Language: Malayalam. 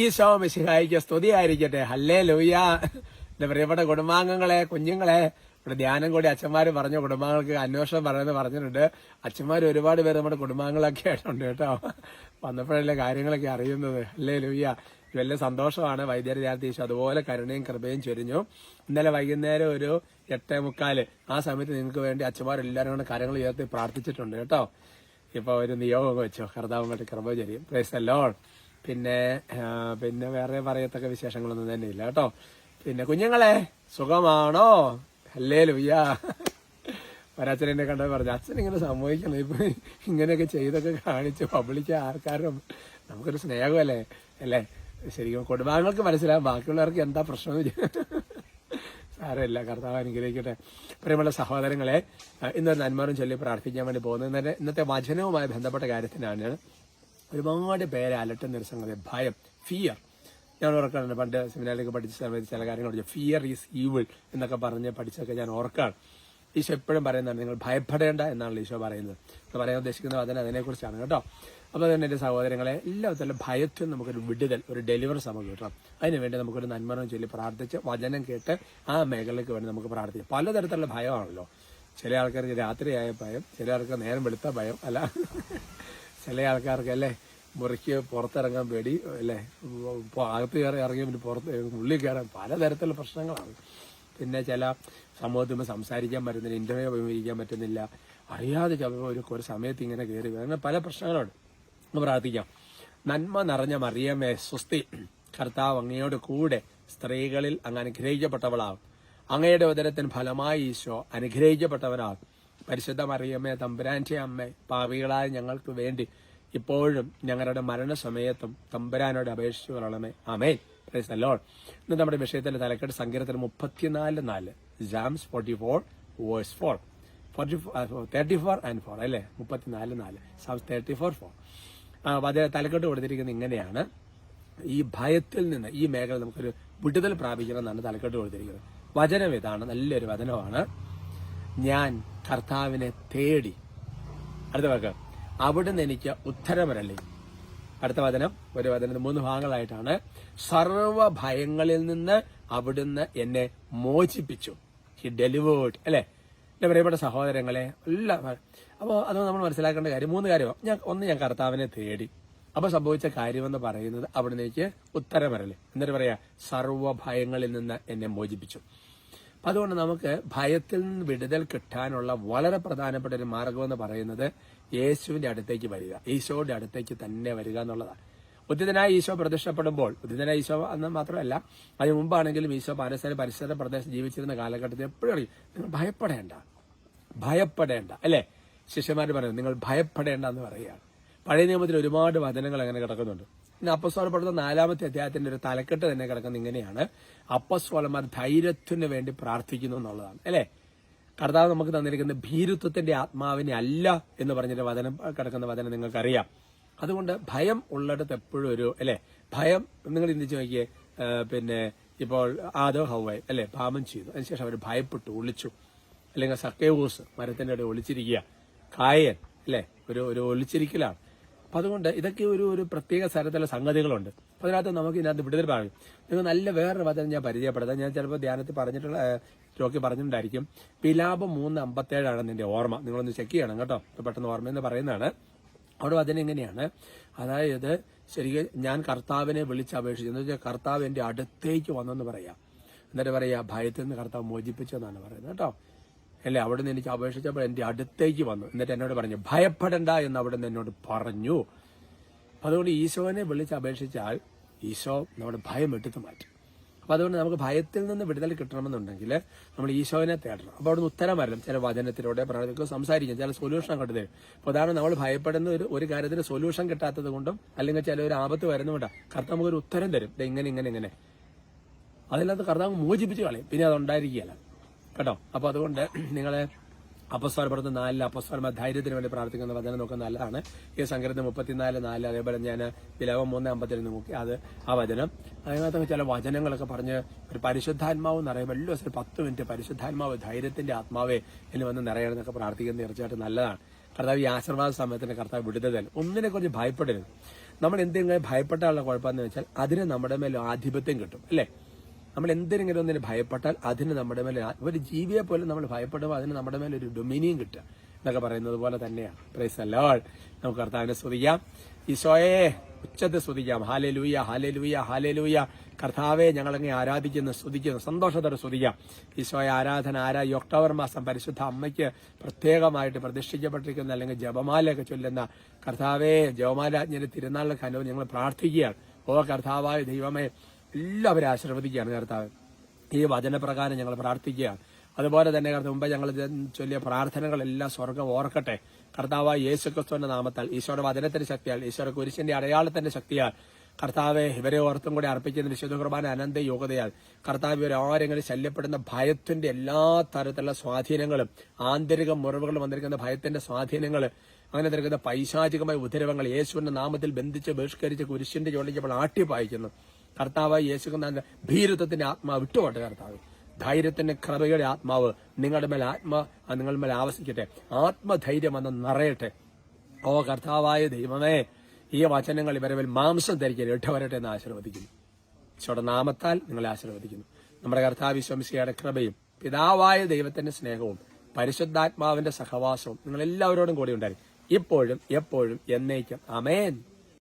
ഈശോ മിശിഹായിക്ക് സ്തുതിയായിരിക്കട്ടെ. ഹല്ലേ ലൂയ എന്റെ പ്രിയപ്പെട്ട കുടുംബാംഗങ്ങളെ കുഞ്ഞുങ്ങളെ ഇവിടെ ധ്യാനം കൂടി അച്ഛന്മാര് പറഞ്ഞ കുടുംബാംഗങ്ങൾക്ക് അന്വേഷണം പറയുന്നത് പറഞ്ഞിട്ടുണ്ട്. അച്ഛന്മാർ ഒരുപാട് പേര് നമ്മുടെ കുടുംബാംഗങ്ങളൊക്കെ ആയിട്ടുണ്ട് കേട്ടോ. വന്നപ്പോഴല്ലേ കാര്യങ്ങളൊക്കെ അറിയുന്നത്. അല്ലേ ലൂയ്യ വലിയ സന്തോഷമാണ്. വൈദ്യര ധ്യാനത്തീശോ അതുപോലെ കരുണയും കൃപയും ചൊരിഞ്ഞു. ഇന്നലെ വൈകുന്നേരം ഒരു എട്ടേ മുക്കാൽ ആ സമയത്ത് നിങ്ങൾക്ക് വേണ്ടി അച്ഛന്മാർ എല്ലാവരും കൂടെ കാര്യങ്ങൾ ഉയർത്തി പ്രാർത്ഥിച്ചിട്ടുണ്ട് കേട്ടോ. ഇപ്പൊ ഒരു നിയോഗം വെച്ചോ. കർത്താവ് കൊണ്ട് കൃപ ചൊരിയും പ്രൈസ് അല്ലോൾ പിന്നെ പിന്നെ വേറെ പറയത്തക്ക വിശേഷങ്ങളൊന്നും തന്നെ ഇല്ല കേട്ടോ. പിന്നെ കുഞ്ഞുങ്ങളെ സുഖമാണോ? അല്ലേ ലുയ്യ ഒരച്ഛനെ കണ്ടത് പറഞ്ഞു അച്ഛൻ ഇങ്ങനെ സംഭവിക്കണം ഇപ്പൊ ഇങ്ങനെയൊക്കെ ചെയ്തൊക്കെ കാണിച്ച് പബ്ലിക്ക് ആൾക്കാരും നമുക്കൊരു സ്നേഹമല്ലേ? അല്ലേ? ശരിക്കും കുടുംബാംഗങ്ങൾക്ക് മനസ്സിലാവും ബാക്കിയുള്ളവർക്ക് എന്താ പ്രശ്നം സാരമില്ല കർത്താവ് അനുഗ്രഹിക്കട്ടെ. പ്രിയമുള്ള സഹോദരങ്ങളെ ഇന്നൊരു നന്മാരും ചൊല്ലി പ്രാർത്ഥിക്കാൻ വേണ്ടി പോകുന്നത്. ഇന്നത്തെ വചനവുമായി ബന്ധപ്പെട്ട കാര്യത്തിനാണ് ഒരുപാട് പേരെ അലട്ടുന്ന ഒരു സംഗതി ഭയം ഫിയർ ഞാൻ ഓർക്കാറുണ്ട് പണ്ട് സെമിനാറിലേക്ക് പഠിച്ച സമയത്ത് ചില കാര്യങ്ങൾ ഫിയർ ഈസ് ഈവിൾ എന്നൊക്കെ പറഞ്ഞ് പഠിച്ചൊക്കെ ഞാൻ ഓർക്കാണ്. ഈശോ എപ്പോഴും പറയുന്നതാണ് നിങ്ങൾ ഭയപ്പെടേണ്ട എന്നാണ് ഈശോ പറയുന്നത്. എന്ന് പറയാൻ ഉദ്ദേശിക്കുന്ന അതിനെ അതിനെക്കുറിച്ചാണ് കേട്ടോ. അപ്പോൾ തന്നെ എന്റെ സഹോദരങ്ങളെ എല്ലാത്തിലും ഭയത്തിൽ നമുക്കൊരു വിടുതൽ ഒരു ഡെലിവറൻസ് നമുക്ക് കിട്ടണം. അതിനുവേണ്ടി നമുക്കൊരു നന്മനം ചൊല്ലി പ്രാർത്ഥിച്ച് വചനം കേട്ട് ആ മേഖലയ്ക്ക് വേണ്ടി നമുക്ക് പ്രാർത്ഥിക്കാം. പലതരത്തിലുള്ള ഭയമാണല്ലോ. ചില ആൾക്കാർക്ക് രാത്രിയായ ഭയം ചില ആൾക്ക് നേരം വെളുത്ത ഭയം അല്ല. ചില ആൾക്കാർക്ക് അല്ലേ മുറിക്ക് പുറത്തിറങ്ങാൻ പേടി അല്ലേ ഇപ്പോൾ അകത്ത് കയറി ഇറങ്ങി പിന്നെ പുറത്ത് ഉള്ളിൽ കയറാൻ പലതരത്തിലുള്ള പ്രശ്നങ്ങളാണ്. പിന്നെ ചില സമൂഹത്തിൽ സംസാരിക്കാൻ പറ്റുന്നില്ല ഇന്റർവ്യൂ അഭിമുഖീകരിക്കാൻ പറ്റുന്നില്ല അറിയാതെ ചിലപ്പോൾ ഒരു ഒരു സമയത്ത് ഇങ്ങനെ കയറി. അങ്ങനെ പല പ്രശ്നങ്ങളുണ്ട്. പ്രാർത്ഥിക്കാം. നന്മ നിറഞ്ഞ മറിയമേ സ്വസ്തി കർത്താവ് അങ്ങയോട് കൂടെ സ്ത്രീകളിൽ അങ്ങ് അനുഗ്രഹിക്കപ്പെട്ടവളാകും അങ്ങയുടെ ഉദരത്തിന് ഫലമായി ഈശോ അനുഗ്രഹിക്കപ്പെട്ടവനാകും പരിശുദ്ധ മറിയമ്മേ തമ്പുരാന്റെ അമ്മ പാവികളായ ഞങ്ങൾക്ക് വേണ്ടി ഇപ്പോഴും ഞങ്ങളുടെ മരണസമയത്തും തമ്പുരാനോട് അപേക്ഷിച്ചു കൊള്ളണമേ ആമേൻ. പ്രൈസ് ലോൾ ഇന്ന് നമ്മുടെ വിഷയത്തിന്റെ തലക്കെട്ട് സങ്കീർത്തനം മുപ്പത്തിനാല് നാല്. Psalms forty four verse four forty thirty four and four അല്ലേ? മുപ്പത്തിനാല് നാല്. സാംസ് തേർട്ടി ഫോർ ഫോർ അത് തലക്കെട്ട് കൊടുത്തിരിക്കുന്നത് ഇങ്ങനെയാണ്. ഈ ഭയത്തിൽ നിന്ന് ഈ മേഖല നമുക്കൊരു വിടുതൽ പ്രാപിക്കണം എന്നാണ് തലക്കെട്ട് കൊടുത്തിരിക്കുന്നത്. വചനം ഇതാണ് നല്ലൊരു വചനമാണ്. ഞാൻ കർത്താവിനെ തേടി. അടുത്ത വാക്ക് അവിടുന്ന് എനിക്ക് ഉത്തരമരല്ലേ അടുത്ത വചനം ഒരു വചനം മൂന്ന് ഭാഗങ്ങളായിട്ടാണ്. സർവ ഭയങ്ങളിൽ നിന്ന് അവിടുന്ന് എന്നെ മോചിപ്പിച്ചു. ഹി ഡെലിവേർഡ് അല്ലെ? എന്റെ പ്രിയപ്പെട്ട സഹോദരങ്ങളെ എല്ലാ അപ്പോൾ അത് നമ്മൾ മനസ്സിലാക്കേണ്ട കാര്യം മൂന്ന് കാര്യമാണ്. ഞാൻ ഒന്ന് ഞാൻ കർത്താവിനെ തേടി. അപ്പൊ സംഭവിച്ച കാര്യമെന്ന് പറയുന്നത് അവിടുന്ന് എനിക്ക് ഉത്തരമരല്ലേ എന്നിട്ട് പറയാ സർവ ഭയങ്ങളിൽ നിന്ന് എന്നെ മോചിപ്പിച്ചു. അതുകൊണ്ട് നമുക്ക് ഭയത്തിൽ നിന്ന് വിടുതൽ കിട്ടാനുള്ള വളരെ പ്രധാനപ്പെട്ട ഒരു മാർഗം എന്ന് പറയുന്നത് യേശുവിന്റെ അടുത്തേക്ക് വരിക. ഈശോയുടെ അടുത്തേക്ക് തന്നെ വരിക എന്നുള്ളതാണ്. ഉദ്ധിതനായ ഈശോ പ്രത്യക്ഷപ്പെടുമ്പോൾ ഉദ്ധിതനായ ഈശോ എന്ന് മാത്രമല്ല അതിന് മുമ്പാണെങ്കിലും ഈശോ പാരസ്ഥല പരിസര പ്രദേശം ജീവിച്ചിരുന്ന കാലഘട്ടത്തിൽ എപ്പോഴും അറിയും നിങ്ങൾ ഭയപ്പെടേണ്ട ഭയപ്പെടേണ്ട അല്ലേ? ശിഷ്യന്മാർ പറയുന്നത് നിങ്ങൾ ഭയപ്പെടേണ്ട എന്ന് പറയുകയാണ്. പഴയ നിയമത്തിൽ ഒരുപാട് വചനങ്ങൾ അങ്ങനെ കിടക്കുന്നുണ്ട്. അപ്പസ്വലപ്പെടുന്ന നാലാമത്തെ അധ്യായത്തിന്റെ ഒരു തലക്കെട്ട് തന്നെ കിടക്കുന്ന ഇങ്ങനെയാണ്. അപ്പസ്വലന്മാർ ധൈര്യത്തിന് വേണ്ടി പ്രാർത്ഥിക്കുന്നു എന്നുള്ളതാണ്. അല്ലേ? കർത്താവ് നമുക്ക് തന്നിരിക്കുന്ന ഭീരുത്വത്തിന്റെ ആത്മാവിനെ അല്ല എന്ന് പറഞ്ഞിട്ട് വചനം കിടക്കുന്ന വചനം നിങ്ങൾക്കറിയാം. അതുകൊണ്ട് ഭയം ഉള്ളിടത്ത് എപ്പോഴും ഒരു അല്ലെ? ഭയം നിങ്ങൾ ചിന്തിച്ചു നോക്കിയേ പിന്നെ ഇപ്പോൾ ആദോ ഹൗവായി അല്ലെ? പാപം ചെയ്തു. അതിനുശേഷം അവർ ഭയപ്പെട്ടു ഒളിച്ചു. അല്ലെങ്കിൽ സക്കേവൂസ് മരത്തിന്റെ ഇടയിൽ ഒളിച്ചിരിക്കുക. കായൻ അല്ലെ? ഒരു ഒരു ഒളിച്ചിരിക്കലാണ്. അപ്പൊ അതുകൊണ്ട് ഇതൊക്കെ ഒരു ഒരു പ്രത്യേക സ്ഥലത്തുള്ള സംഗതികളുണ്ട്. അപ്പൊ അതിനകത്ത് നമുക്ക് ഇതിനകത്ത് വിടുതൽ പറയും. നിങ്ങൾ നല്ല വേറൊരു വചനം ഞാൻ പരിചയപ്പെടുത്താം. ഞാൻ ചിലപ്പോൾ ധ്യാനത്തിൽ പറഞ്ഞിട്ടുള്ള ചോക്കി പറഞ്ഞിട്ടുണ്ടായിരിക്കും. പിലാപം മൂന്ന് അമ്പത്തേഴാണ് നിന്റെ ഓർമ്മ. നിങ്ങളൊന്ന് ചെക്ക് ചെയ്യണം കേട്ടോ. പെട്ടെന്ന് ഓർമ്മയെന്ന് പറയുന്നതാണ്. അവിടെ വചനം എങ്ങനെയാണ് അതായത് ശരിക്കും ഞാൻ കർത്താവിനെ വിളിച്ചപേക്ഷിച്ചു എന്ന് വെച്ചാൽ കർത്താവ് എന്റെ അടുത്തേക്ക് വന്നെന്ന് പറയാം. എന്നിട്ട് പറയാ ഭയത്തിൽ നിന്ന് കർത്താവ് മോചിപ്പിച്ചെന്നാണ് പറയുന്നത്. കേട്ടോ. അല്ലേ? നിന്ന് എനിക്ക് അപേക്ഷിച്ചപ്പോൾ എന്റെ അടുത്തേക്ക് വന്നു. എന്നിട്ട് എന്നോട് പറഞ്ഞു ഭയപ്പെടണ്ട എന്ന് അവിടെ നിന്ന് എന്നോട് പറഞ്ഞു. അതുകൊണ്ട് ഈശോനെ വിളിച്ച് അപേക്ഷിച്ചാൽ ഈശോ നമ്മുടെ ഭയം എടുത്തു മാറ്റും. അപ്പൊ അതുകൊണ്ട് നമുക്ക് ഭയത്തിൽ നിന്ന് വിടുതൽ കിട്ടണമെന്നുണ്ടെങ്കിൽ നമ്മൾ ഈശോനെ തേടണം. അപ്പോൾ അവിടുന്ന് ഉത്തരം വരണം ചില വചനത്തിലൂടെ പ്രാർത്ഥിക്കും സംസാരിക്കും. ചില സൊല്യൂഷൻ കണ്ടു തരും അതാണ് നമ്മൾ ഭയപ്പെടുന്ന ഒരു ഒരു കാര്യത്തിന് സൊല്യൂഷൻ കിട്ടാത്തത് കൊണ്ടും അല്ലെങ്കിൽ ചില ഒരു ആപത്ത് വരുന്നതുകൊണ്ടാണ് കർത്താവ് നമുക്കൊരു ഉത്തരം തരും. ഇങ്ങനെ ഇങ്ങനെ ഇങ്ങനെ. അതിനകത്ത് കർത്താവ് മോചിപ്പിച്ച് കളയും. പിന്നെ അത് ഉണ്ടായിരിക്കുകയല്ല. കേട്ടോ? അപ്പൊ അതുകൊണ്ട് നിങ്ങളെ അപ്പസ്വരപ്പെടുന്ന നാലിൽ അപ്പസ്വരമ ധൈര്യത്തിന് വേണ്ടി പ്രാർത്ഥിക്കുന്ന വചനം നോക്കുന്ന നല്ലതാണ്. ഈ സങ്കീർത്തനം മുപ്പത്തിനാല് നാല് അതേപോലെ ഞാൻ വിലവം മൂന്ന് അമ്പത്തിൽ നോക്കി അത് ആ വചനം. അതിനകത്ത് ചില വചനങ്ങളൊക്കെ പറഞ്ഞ് ഒരു പരിശുദ്ധാത്മാവ് നിറയെ വലിയ ഒരു പത്ത് മിനിറ്റ് പരിശുദ്ധാത്മാവ് ധൈര്യത്തിന്റെ ആത്മാവേ എന്ന് വന്ന് നിറയണമെന്നൊക്കെ പ്രാർത്ഥിക്കുന്നത് തീർച്ചയായിട്ടും നല്ലതാണ്. കർത്താവ് ഈ ആശീർവാദ സമയത്തിന് കർത്താവ് വിടുതൽ. ഒന്നിനെ കുറിച്ച് ഭയപ്പെടരുത്. നമ്മൾ എന്തെങ്കിലും ഭയപ്പെട്ടാലുള്ള കുഴപ്പമെന്ന് വെച്ചാൽ അതിന് നമ്മുടെ മേൽ ആധിപത്യം കിട്ടും. അല്ലേ? നമ്മൾ എന്തെങ്കിലും ഒന്നിന് ഭയപ്പെട്ടാൽ അതിന് നമ്മുടെ മേലെ ഒരു ജീവിയെ പോലും നമ്മൾ ഭയപ്പെടുമ്പോൾ അതിന് നമ്മുടെ മേലെ ഒരു ഡൊമിനിയും കിട്ടുക എന്നൊക്കെ പറയുന്നത് പോലെ തന്നെയാണ്. പ്രൈസ് അല്ലോൾ നമുക്ക് കർത്താവിനെ സ്തുതിക്കാം. ഈശോയെ ഉച്ചത്തെ സ്തുതിക്കാം. ഹാലെ ലൂയ ഹാലെ ലൂയ ഹാലെ ലൂയ കർത്താവെ ഞങ്ങളങ്ങെ ആരാധിക്കുന്നു സ്തുതിക്കുന്നു. സന്തോഷത്തോടെ സ്തുതിക്കാം. ഈശോയെ ആരാധന ആരാ ഈ ഒക്ടോബർ മാസം പരിശുദ്ധ അമ്മയ്ക്ക് പ്രത്യേകമായിട്ട് പ്രതിഷ്ഠിക്കപ്പെട്ടിരിക്കുന്ന അല്ലെങ്കിൽ ജപമാലയൊക്കെ ചൊല്ലുന്ന കർത്താവെ ജപമാലാജ്ഞന്റെ തിരുനാളിലേക്ക് അനുഭവം ഞങ്ങൾ പ്രാർത്ഥിക്കുകയാണ്. ഓ കർത്താവായ ദൈവമേ എല്ലാവരും ആശീർവദിക്കുകയാണ് കർത്താവ്. ഈ വചനപ്രകാരം ഞങ്ങൾ പ്രാർത്ഥിക്കുകയാണ് അതുപോലെ തന്നെ മുമ്പ് ഞങ്ങൾ ചൊല്ലിയ പ്രാർത്ഥനകളെല്ലാം സ്വർഗം ഓർക്കട്ടെ. കർത്താവ് യേശു ക്രിസ്തുവിന്റെ നാമത്താൽ ഈശോയുടെ വചനത്തിന്റെ ശക്തിയാൽ ഈശോയുടെ കുരിശിന്റെ അടയാളത്തിന്റെ ശക്തിയാൽ കർത്താവെ ഇവരെ ഓർത്തും കൂടി അർപ്പിക്കുന്ന വിശുദ്ധ കുർബാന അനന്ത യോഗ്യതയാൽ കർത്താവ് ഇവർ ആരെങ്കിലും ശല്യപ്പെടുന്ന ഭയത്തിന്റെ എല്ലാ തരത്തിലുള്ള സ്വാധീനങ്ങളും ആന്തരിക മുറിവുകളും വന്നിരിക്കുന്ന ഭയത്തിന്റെ സ്വാധീനങ്ങൾ അങ്ങനെ നിൽക്കുന്ന പൈശാചികമായ ഉദരവങ്ങൾ യേശുവിന്റെ നാമത്തിൽ ബന്ധിച്ച് ബഹിഷ്കരിച്ച് കുരിശിന്റെ ചോദിച്ചപ്പോൾ ആട്ടിപ്പായിക്കുന്നു. കർത്താവായി യേശുക്കുന്ന ഭീരുത്വത്തിന്റെ ആത്മാവ് വിട്ടുപോട്ടെ കർത്താവ്. ധൈര്യത്തിന്റെ കൃപയുടെ ആത്മാവ് നിങ്ങളുടെ മേൽ ആത്മ നിങ്ങളുടെ മേൽ ആവശിക്കട്ടെ ആത്മധൈര്യം എന്ന് നിറയട്ടെ. ഓ കർത്താവായ ദൈവമേ ഈ വചനങ്ങൾ ഇവരെ മേൽ മാംസം ധരിക്കാൻ ഇട്ടവരട്ടെ എന്ന് ആശീർവദിക്കുന്നു. ഈശോയുടെ നാമത്താൽ നിങ്ങളെ ആശീർവദിക്കുന്നു. നമ്മുടെ കർത്താവ് വിശ്വംസിയുടെ കൃപയും പിതാവായ ദൈവത്തിന്റെ സ്നേഹവും പരിശുദ്ധാത്മാവിന്റെ സഹവാസവും നിങ്ങൾ എല്ലാവരോടും കൂടി ഉണ്ടായി ഇപ്പോഴും എപ്പോഴും എന്നേക്കും. അമേൻ